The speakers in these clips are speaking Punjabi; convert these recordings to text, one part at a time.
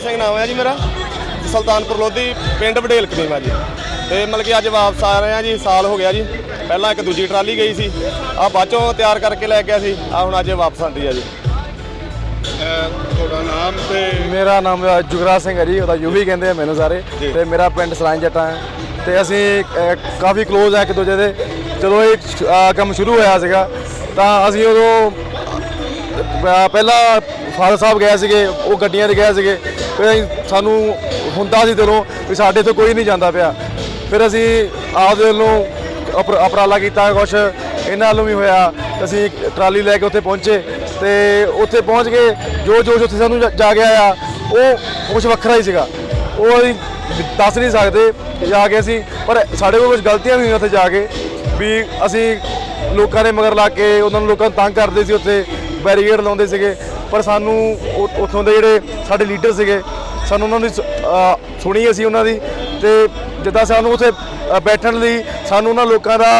ਸਿੰਘ ਨਾਮ ਹੈ ਜੀ ਮੇਰਾ। ਸੁਲਤਾਨਪੁਰ ਲੋਧੀ ਪਿੰਡ ਵਡੇਲ ਕਦੀਮਾ ਜੀ। ਤੇ ਮਤਲਬ ਕਿ ਅੱਜ ਵਾਪਸ ਆ ਰਹੇ ਆ ਜੀ ਸਾਲ ਹੋ ਗਿਆ ਜੀ। ਪਹਿਲਾਂ ਇੱਕ ਦੂਜੀ ਟਰਾਲੀ ਗਈ ਸੀ। ਆ ਬਾਅਦੋਂ ਤਿਆਰ ਕਰਕੇ ਲੈ ਗਿਆ ਸੀ। ਆ ਹੁਣ ਅੱਜ ਵਾਪਸ ਆਂਦੀ ਆ ਜੀ। ਤੁਹਾਡਾ ਨਾਮ ਤੇ ਮੇਰਾ ਨਾਮ ਜੁਗਰਾਜ ਸਿੰਘ ਹੈ ਜੀ। ਉਹਦਾ ਯੂਵੀ ਕਹਿੰਦੇ ਆ ਮੈਨੂੰ ਸਾਰੇ। ਤੇ ਮੇਰਾ ਪਿੰਡ ਸਰਾਂ ਜੱਟਾਂ ਹੈ। ਤੇ ਅਸੀਂ ਕਾਫੀ ক্লোਜ਼ ਆ ਇੱਕ ਦੂਜੇ ਦੇ। ਜਦੋਂ ਇਹ ਸ਼- ਕੰਮ ਸ਼ੁਰੂ ਹੋਇਆ ਸੀਗਾ ਤਾਂ ਅਸੀਂ ਉਦੋਂ ਅ, ਪਹਿਲਾਂ ਫਾਦਰ ਸਾਹਿਬ ਗਏ ਸੀਗੇ, ਉਹ ਗੱਡੀਆਂ ਤੇ ਗਏ ਸੀਗੇ, ਫਿਰ ਅਸੀਂ ਸਾਨੂੰ ਹੁੰਦਾ ਸੀ ਦਿਲੋਂ ਵੀ ਸਾਡੇ ਤੋਂ ਕੋਈ ਨਹੀਂ ਜਾਂਦਾ ਪਿਆ। ਫਿਰ ਅਸੀਂ ਆਪਦੇ ਵੱਲੋਂ ਉਪਰ- ਉਪਰਾਲਾ ਕੀਤਾ ਕੁਛ, ਇਹਨਾਂ ਵੱਲੋਂ ਵੀ ਹੋਇਆ। ਅਸੀਂ ਟਰਾਲੀ ਲੈ ਕੇ ਉੱਥੇ ਪਹੁੰਚੇ ਤੇ ਉੱਥੇ ਪਹੁੰਚ ਕੇ ਜੋ ਜੋ ਉੱਥੇ ਸਾਨੂੰ ਜਾ- ਗਿਆ ਆ ਉਹ ਕੁਝ ਵੱਖਰਾ ਹੀ ਸੀਗਾ। ਉਹ ਅਸੀਂ ਦੱਸ ਨਹੀਂ ਸਕਦੇ ਜਾ ਕੇ ਅਸੀਂ, ਪਰ ਸਾਡੇ ਕੋਲ ਕੁਝ ਗਲਤੀਆਂ ਵੀ ਹੋਈਆਂ ਉੱਥੇ ਜਾ ਕੇ, ਵੀ ਅਸੀਂ ਲੋਕਾਂ ਨੇ ਮਗਰ ਲਾ ਕੇ, ਉਹਨਾਂ ਨੂੰ ਲੋਕਾਂ ਨੂੰ ਤੰਗ ਕਰਦੇ ਸੀ ਉੱਥੇ ਬੈਰੀਕੇਡ ਲਾਉਂਦੇ ਸੀਗੇ। ਪਰ ਸਾਨੂੰ ਉੱਥੋਂ ਦੇ ਜਿਹੜੇ ਸਾਡੇ ਲੀਡਰ ਸੀਗੇ ਸਾਨੂੰ ਉਹਨਾਂ ਦੀ ਸੁਣੀ ਅਸੀਂ ਉਹਨਾਂ ਦੀ ਤੇ ਜਿੱਦਾਂ ਸਾਨੂੰ ਉੱਥੇ ਬੈਠਣ ਲਈ ਸਾਨੂੰ ਉਹਨਾਂ ਲੋਕਾਂ ਦਾ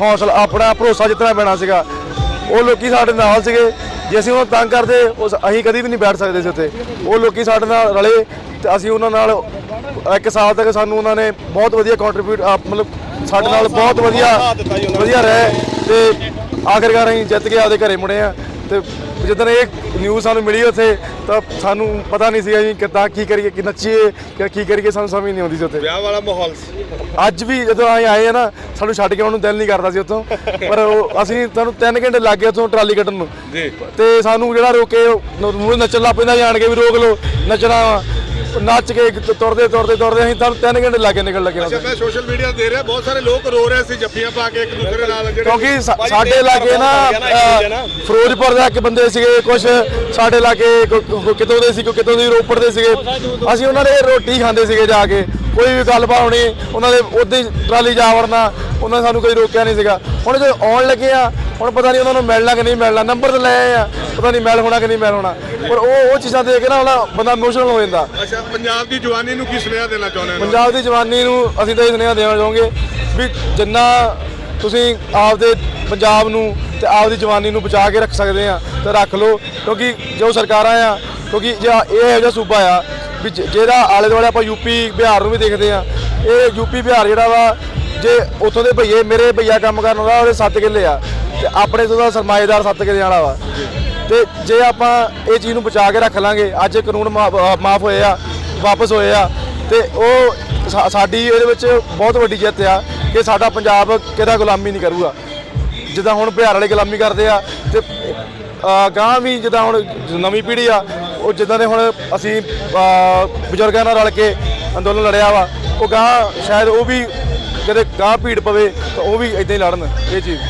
ਹੌਸਲਾ ਆਪਣਾ ਭਰੋਸਾ ਜਿੱਤਣਾ ਪੈਣਾ ਸੀਗਾ ਉਹ ਲੋਕੀ ਸਾਡੇ ਨਾਲ ਸੀਗੇ ਜੇ ਅਸੀਂ ਉਹਨਾਂ ਤੰਗ ਕਰਦੇ ਉਸ ਅਸੀਂ ਕਦੀ ਵੀ ਨਹੀਂ ਬੈਠ ਸਕਦੇ ਸੀ ਉੱਥੇ ਉਹ ਲੋਕੀ ਸਾਡੇ ਨਾਲ ਰਲੇ ਤੇ ਅਸੀਂ ਉਹਨਾਂ ਨਾਲ ਇੱਕ ਸਾਲ ਤੱਕ ਸਾਨੂੰ ਉਹਨਾਂ ਨੇ ਬਹੁਤ ਵਧੀਆ ਕੰਟਰੀਬਿਊਟ ਮਤਲਬ ਸਾਡੇ ਨਾਲ ਬਹੁਤ ਵਧੀਆ। ਵਧੀਆ ਰਹੇ ਤੇ ਆਖਰਕਾਰ ਅਸੀਂ ਜਿੱਤ ਕੇ ਆਪਦੇ ਘਰੇ ਮੁੜੇ ਆ ਤੇ ਜਦੋਂ ਇਹ ਨਿਊਜ਼ ਸਾਨੂੰ ਮਿਲੀ ਉੱਥੇ ਤਾਂ ਸਾਨੂੰ ਪਤਾ ਨਹੀਂ ਸੀਗਾ ਜੀ ਕਿੱਦਾਂ ਕੀ ਕਰੀਏ ਕਿ ਨੱਚੀਏ ਕਿ ਕੀ ਕਰੀਏ ਸਾਨੂੰ ਸਮਝ ਨਹੀਂ ਆਉਂਦੀ ਸੀ ਉੱਥੇ। ਵਿਆਹ ਵਾਲਾ ਮਾਹੌਲ ਸੀ। ਅੱਜ ਵੀ ਜਦੋਂ ਅਸੀਂ ਆਏ ਆ ਨਾ ਸਾਨੂੰ ਛੱਡ ਕੇ ਆਉਣ ਨੂੰ ਦਿਲ ਨਹੀਂ ਕਰਦਾ ਸੀ ਉੱਥੋਂ। ਪਰ ਉਹ ਅਸੀਂ ਤੁਹਾਨੂੰ 3 ਘੰਟੇ ਲੱਗ ਗਏ ਉੱਥੋਂ ਟਰਾਲੀ ਕੱਢਣ ਨੂੰ। ਜੀ। ਤੇ ਸਾਨੂੰ ਜਿਹੜਾ ਰੋਕੇ ਮੂਹਰੇ ਨੱਚਣ ਲੱਗ ਪੈਂਦਾ ਜਾਣ ਕੇ ਵੀ ਰੋਕ ਲਓ ਨੱਚਣਾ ਨੱਚ ਕੇ ਤੁਰਦੇ ਤੁਰਦੇ ਤੁਰਦੇ ਅਸੀਂ ਤੁਹਾਨੂੰ 3 ਘੰਟੇ ਲੱਗੇ ਨਿਕਲ ਲੱਗੇ ਅੱਛਾ ਮੈਂ ਸੋਸ਼ਲ ਮੀਡੀਆ ਦੇ ਰਿਹਾ ਬਹੁਤ ਸਾਰੇ ਲੋਕ ਰੋ ਰਹੇ ਸੀ ਜੱਫੀਆਂ ਪਾ ਕੇ ਇੱਕ ਦੂਸਰੇ ਨਾਲ ਜਿਹੜੇ ਕਿਉਂਕਿ ਸਾਡੇ ਤੇ ਲਾਗੇ ਨਾ। ਫਿਰੋਜ਼ਪੁਰ ਦੇ ਇੱਕ ਬੰਦੇ ਸੀਗੇ ਕੁਝ ਸਾਡੇ ਲਾਗੇ ਕਿਤੋਂ ਦੇ ਸੀ ਕੋਈ ਕਿਤੋਂ ਦੀ ਰੋਪੜ ਦੇ ਸੀਗੇ ਅਸੀਂ ਉਹਨਾਂ ਦੇ ਰੋਟੀ ਖਾਂਦੇ ਸੀਗੇ ਜਾ ਕੇ ਕੋਈ ਵੀ ਗੱਲਬਾਤ ਹੋਣੀ ਉਹਨਾਂ ਦੇ ਉੱਦਾਂ ਟਰਾਲੀ ਜਾ ਵੜਨਾ ਉਹਨਾਂ ਨੇ ਸਾਨੂੰ ਕੋਈ ਰੋਕਿਆ ਨਹੀਂ ਸੀਗਾ ਹੁਣ ਜੇ ਆਉਣ ਲੱਗੇ ਆ ਹੁਣ ਪਤਾ ਨਹੀਂ ਉਹਨਾਂ ਨੂੰ ਮਿਲਣਾ ਕਿ ਨਹੀਂ ਮਿਲਣਾ ਨੰਬਰ ਤੇ ਲੈ ਆਏ ਆ ਪਤਾ ਨਹੀਂ ਮਿਲ ਹੋਣਾ ਕਿ ਨਹੀਂ ਮਿਲ ਹੋਣਾ। ਪਰ ਉਹ ਉਹ ਚੀਜ਼ਾਂ ਦੇਖ ਕੇ ਨਾ ਹੁਣ ਬੰਦਾ ਇਮੋਸ਼ਨਲ ਹੋ ਜਾਂਦਾ। ਅੱਛਾ ਪੰਜਾਬ ਦੀ ਜਵਾਨੀ ਨੂੰ ਕੀ ਸੁਨੇਹਾ ਦੇਣਾ ਚਾਹੁੰਦੇ ਹੋ? ਪੰਜਾਬ ਦੀ ਜਵਾਨੀ ਨੂੰ ਅਸੀਂ ਤਾਂ ਇਹ ਸੁਨੇਹਾ ਦੇਣਾ ਚਾਹਾਂਗੇ ਵੀ ਜਿੰਨਾ ਤੁਸੀਂ ਆਪਦੇ ਪੰਜਾਬ ਨੂੰ ਤੇ ਆਪਦੀ ਜਵਾਨੀ ਨੂੰ ਬਚਾ ਕੇ ਰੱਖ ਸਕਦੇ ਆ ਤੇ ਰੱਖ ਲਓ। ਕਿਉਂਕਿ ਜੋ ਸਰਕਾਰਾਂ ਆ ਕਿਉਂਕਿ ਜੇ ਇਹ ਇਹੋ ਜਿਹਾ ਸੂਬਾ ਆ ਵੀ ਜ- ਜਿਹਦਾ ਆਲੇ ਦੁਆਲੇ ਆਪਾਂ ਯੂਪੀ ਬਿਹਾਰ ਨੂੰ ਵੀ ਦੇਖਦੇ ਆ ਇਹ ਯੂਪੀ ਬਿਹਾਰ ਜਿਹੜਾ ਵਾ ਜੇ ਉੱਥੋਂ ਦੇ ਭਈਏ ਮੇਰੇ ਭਈਆ ਕੰਮ ਕਰਨ ਵਾਲਾ ਉਹਦੇ 7 ਕਿੱਲੇ ਆ। ਤੇ ਆਪਣੇ ਤੋਂ ਦਾ ਸਰਮਾਏਦਾਰ ਸੱਤ ਕੇ ਵਾਲਾ ਵਾ। ਤੇ ਜੇ ਆਪਾਂ ਇਹ ਚੀਜ਼ ਨੂੰ ਬਚਾ ਕੇ ਰੱਖ ਲਾਂਗੇ ਅੱਜ ਕਾਨੂੰਨ ਮਾਫ ਹੋਏ ਆ ਵਾਪਸ ਹੋਏ ਆ ਤੇ ਉਹ ਸਾਡੀ ਇਹਦੇ ਵਿੱਚ ਬਹੁਤ ਵੱਡੀ ਜਿੱਤ ਆ ਕਿ ਸਾਡਾ ਪੰਜਾਬ ਕਿਹਦਾ ਗੁਲਾਮੀ ਨਹੀਂ ਕਰੂਗਾ। ਜਿੱਦਾਂ ਹੁਣ ਬਿਹਾਰ ਵਾਲੇ ਗੁਲਾਮੀ ਕਰਦੇ ਆ ਤੇ ਅਹ, ਵੀ ਜਿੱਦਾਂ ਹੁਣ ਨਵੀਂ ਪੀੜ੍ਹੀ ਆ ਉਹ ਜਿੱਦਾਂ ਦੇ ਹੁਣ ਅਸੀਂ ਬਜ਼ੁਰਗਾਂ ਨਾਲ ਰਲ ਕੇ ਅੰਦੋਲਨ ਲੜਿਆ ਵਾ ਉਹ ਗਾਂਹ ਸ਼ਾਇਦ ਉਹ ਵੀ ਕਦੇ ਗਾਂਹ ਭੀੜ ਪਵੇ ਤਾਂ ਉਹ ਵੀ ਇਦਾਂ ਹੀ ਲੜਨ ਇਹ ਚੀਜ਼।